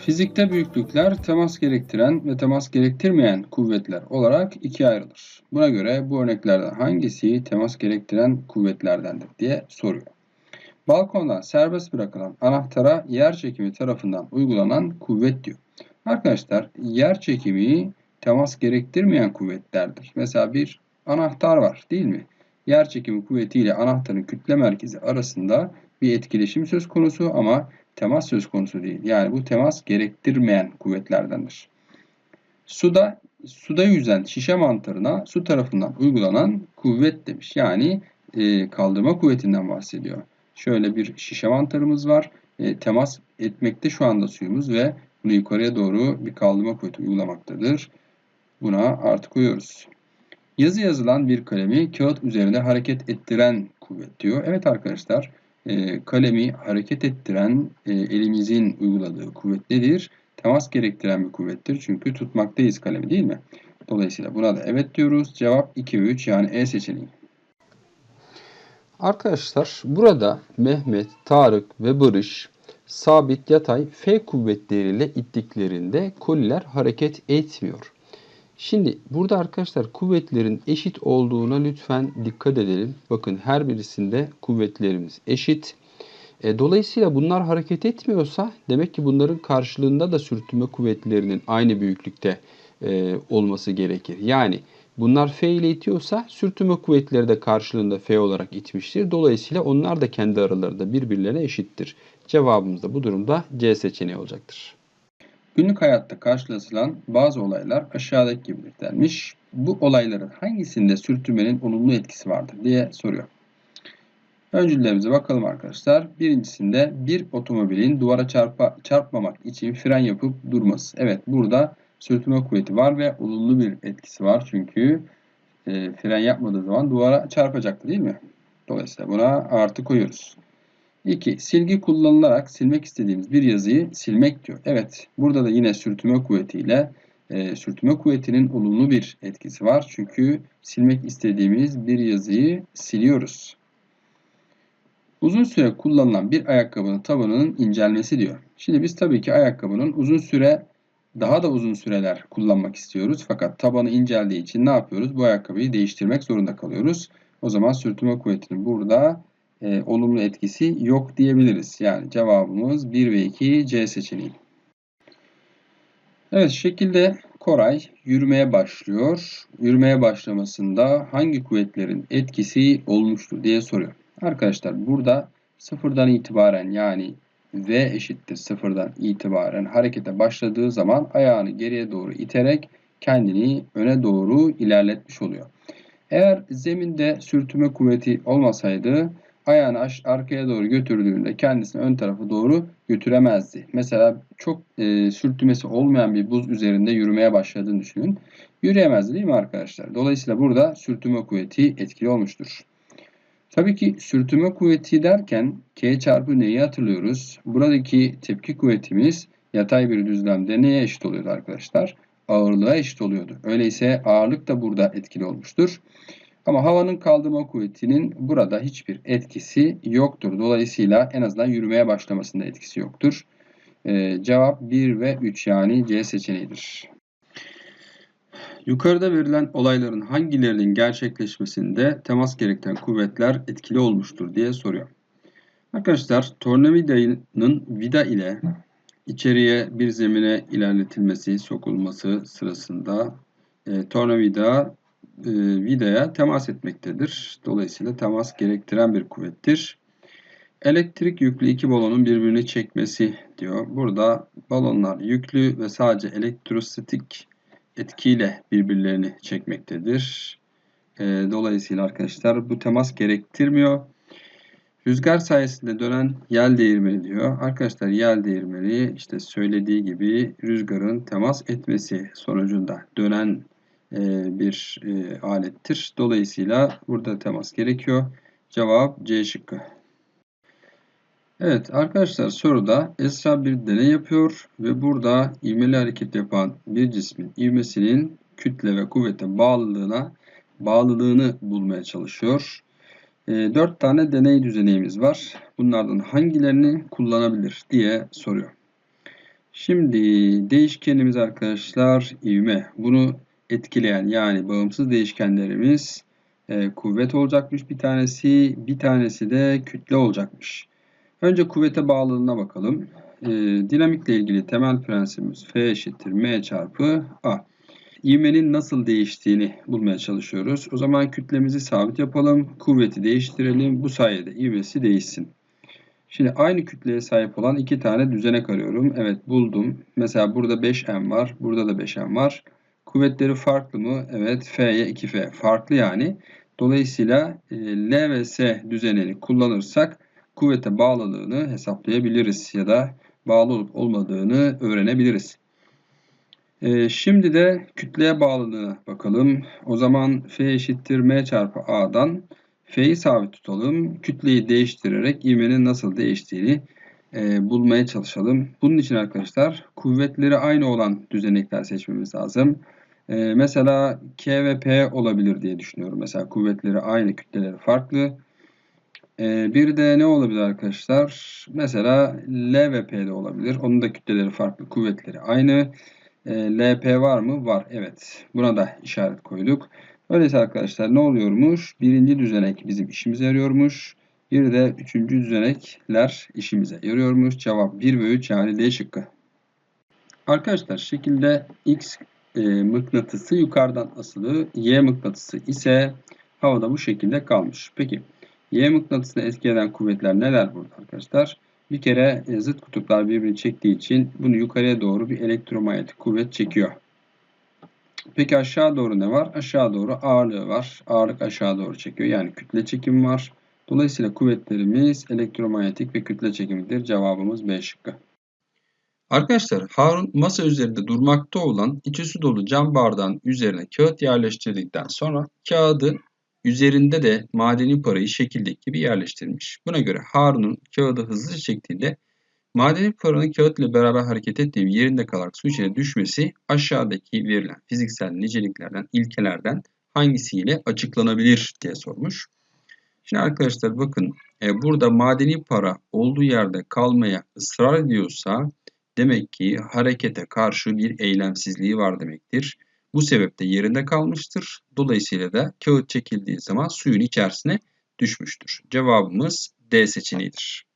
Fizikte büyüklükler temas gerektiren ve temas gerektirmeyen kuvvetler olarak ikiye ayrılır. Buna göre bu örneklerden hangisi temas gerektiren kuvvetlerdendir diye soruyor. Balkondan serbest bırakılan anahtara yer çekimi tarafından uygulanan kuvvet diyor. Arkadaşlar yer çekimi temas gerektirmeyen kuvvetlerdir. Mesela bir anahtar var değil mi? Yer çekimi kuvvetiyle anahtarın kütle merkezi arasında bir etkileşim söz konusu ama temas söz konusu değil. Yani bu temas gerektirmeyen kuvvetlerdendir. Suda suda yüzen şişe mantarına su tarafından uygulanan kuvvet demiş. Yani e, kaldırma kuvvetinden bahsediyor. Şöyle bir şişe mantarımız var. E, temas etmekte şu anda suyumuz ve bunu yukarıya doğru bir kaldırma kuvveti uygulamaktadır. Buna artı koyuyoruz. Yazı yazılan bir kalemi kağıt üzerinde hareket ettiren kuvvet diyor. Evet arkadaşlar e, kalemi hareket ettiren e, elimizin uyguladığı kuvvet nedir? Temas gerektiren bir kuvvettir. Çünkü tutmaktayız kalemi değil mi? Dolayısıyla buna da evet diyoruz. Cevap 2 ve 3 yani E seçeneği. Arkadaşlar burada Mehmet, Tarık ve Barış sabit yatay F kuvvetleriyle ittiklerinde koliler hareket etmiyor. Şimdi burada arkadaşlar kuvvetlerin eşit olduğuna lütfen dikkat edelim. Bakın her birisinde kuvvetlerimiz eşit. E, dolayısıyla bunlar hareket etmiyorsa demek ki bunların karşılığında da sürtünme kuvvetlerinin aynı büyüklükte e, olması gerekir. Yani bunlar F ile itiyorsa sürtünme kuvvetleri de karşılığında F olarak itmiştir. Dolayısıyla onlar da kendi aralarında birbirlerine eşittir. Cevabımız da bu durumda C seçeneği olacaktır. Günlük hayatta karşılaşılan bazı olaylar aşağıdaki gibidir denmiş. Bu olayların hangisinde sürtünmenin olumlu etkisi vardır diye soruyor. Öncüllerimize bakalım arkadaşlar. Birincisinde bir otomobilin duvara çarpa, çarpmamak için fren yapıp durması. Evet burada sürtünme kuvveti var ve olumlu bir etkisi var. Çünkü e, fren yapmadığı zaman duvara çarpacaktı değil mi? Dolayısıyla buna artı koyuyoruz. 2. Silgi kullanılarak silmek istediğimiz bir yazıyı silmek diyor. Evet burada da yine sürtünme kuvvetiyle e, sürtünme kuvvetinin olumlu bir etkisi var. Çünkü silmek istediğimiz bir yazıyı siliyoruz. Uzun süre kullanılan bir ayakkabının tabanının incelmesi diyor. Şimdi biz tabii ki ayakkabının uzun süre daha da uzun süreler kullanmak istiyoruz. Fakat tabanı inceldiği için ne yapıyoruz? Bu ayakkabıyı değiştirmek zorunda kalıyoruz. O zaman sürtünme kuvvetinin burada e, olumlu etkisi yok diyebiliriz. Yani cevabımız 1 ve 2 C seçeneği. Evet şekilde Koray yürümeye başlıyor. Yürümeye başlamasında hangi kuvvetlerin etkisi olmuştur diye soruyor. Arkadaşlar burada sıfırdan itibaren yani V eşittir sıfırdan itibaren harekete başladığı zaman ayağını geriye doğru iterek kendini öne doğru ilerletmiş oluyor. Eğer zeminde sürtünme kuvveti olmasaydı ayağını arkaya doğru götürdüğünde kendisini ön tarafa doğru götüremezdi. Mesela çok e, sürtünmesi olmayan bir buz üzerinde yürümeye başladığını düşünün. Yürüyemezdi değil mi arkadaşlar? Dolayısıyla burada sürtünme kuvveti etkili olmuştur. Tabii ki sürtünme kuvveti derken K çarpı neyi hatırlıyoruz? Buradaki tepki kuvvetimiz yatay bir düzlemde neye eşit oluyordu arkadaşlar? Ağırlığa eşit oluyordu. Öyleyse ağırlık da burada etkili olmuştur. Ama havanın kaldırma kuvvetinin burada hiçbir etkisi yoktur. Dolayısıyla en azından yürümeye başlamasında etkisi yoktur. Ee, cevap 1 ve 3 yani C seçeneğidir. Yukarıda verilen olayların hangilerinin gerçekleşmesinde temas gerektiren kuvvetler etkili olmuştur diye soruyor. Arkadaşlar tornavidanın vida ile içeriye bir zemine ilerletilmesi, sokulması sırasında e, tornavida e, vidaya temas etmektedir. Dolayısıyla temas gerektiren bir kuvvettir. Elektrik yüklü iki balonun birbirini çekmesi diyor. Burada balonlar yüklü ve sadece elektrostatik etkiyle birbirlerini çekmektedir. E, dolayısıyla arkadaşlar bu temas gerektirmiyor. Rüzgar sayesinde dönen yel değirmeni diyor. Arkadaşlar yel değirmeni işte söylediği gibi rüzgarın temas etmesi sonucunda dönen bir e, alettir. Dolayısıyla burada temas gerekiyor. Cevap C şıkkı. Evet arkadaşlar soruda Esra bir deney yapıyor ve burada ivmeli hareket yapan bir cismin ivmesinin kütle ve kuvvete bağlılığına bağlılığını bulmaya çalışıyor. E, 4 tane deney düzenimiz var. Bunlardan hangilerini kullanabilir diye soruyor. Şimdi değişkenimiz arkadaşlar ivme. Bunu etkileyen yani bağımsız değişkenlerimiz e, kuvvet olacakmış bir tanesi, bir tanesi de kütle olacakmış. Önce kuvvete bağlılığına bakalım. E, dinamikle ilgili temel prensibimiz F eşittir M çarpı A. İvmenin nasıl değiştiğini bulmaya çalışıyoruz. O zaman kütlemizi sabit yapalım, kuvveti değiştirelim. Bu sayede ivmesi değişsin. Şimdi aynı kütleye sahip olan iki tane düzenek arıyorum. Evet buldum. Mesela burada 5M var. Burada da 5M var. Kuvvetleri farklı mı? Evet F'ye 2F. Farklı yani. Dolayısıyla e, L ve S düzenini kullanırsak kuvvete bağlılığını hesaplayabiliriz ya da bağlı olup olmadığını öğrenebiliriz. E, şimdi de kütleye bağlılığına bakalım. O zaman F eşittir M çarpı A'dan F'yi sabit tutalım. Kütleyi değiştirerek ivmenin nasıl değiştiğini e, bulmaya çalışalım. Bunun için arkadaşlar kuvvetleri aynı olan düzenekler seçmemiz lazım. E, mesela K ve P olabilir diye düşünüyorum. Mesela kuvvetleri aynı, kütleleri farklı. E, bir de ne olabilir arkadaşlar? Mesela L ve P de olabilir. Onun da kütleleri farklı, kuvvetleri aynı. E, LP var mı? Var. Evet. Buna da işaret koyduk. Öyleyse arkadaşlar ne oluyormuş? Birinci düzenek bizim işimize yarıyormuş. Bir de üçüncü düzenekler işimize yarıyormuş. Cevap 1 ve 3 yani D şıkkı. Arkadaşlar şekilde X e, mıknatısı yukarıdan asılı. Y mıknatısı ise havada bu şekilde kalmış. Peki Y mıknatısına etki eden kuvvetler neler burada arkadaşlar? Bir kere e, zıt kutuplar birbirini çektiği için bunu yukarıya doğru bir elektromanyetik kuvvet çekiyor. Peki aşağı doğru ne var? Aşağı doğru ağırlığı var. Ağırlık aşağı doğru çekiyor. Yani kütle çekimi var. Dolayısıyla kuvvetlerimiz elektromanyetik ve kütle çekimidir. Cevabımız B şıkkı. Arkadaşlar Harun masa üzerinde durmakta olan içi su dolu cam bardağın üzerine kağıt yerleştirdikten sonra kağıdı üzerinde de madeni parayı şekildeki gibi yerleştirmiş. Buna göre Harun'un kağıdı hızlıca çektiğinde Madeni paranın kağıt ile beraber hareket ettiği yerinde kalarak su içine düşmesi aşağıdaki verilen fiziksel niceliklerden, ilkelerden hangisiyle açıklanabilir diye sormuş. Şimdi arkadaşlar bakın e, burada madeni para olduğu yerde kalmaya ısrar ediyorsa demek ki harekete karşı bir eylemsizliği var demektir. Bu sebeple yerinde kalmıştır. Dolayısıyla da kağıt çekildiği zaman suyun içerisine düşmüştür. Cevabımız D seçeneğidir.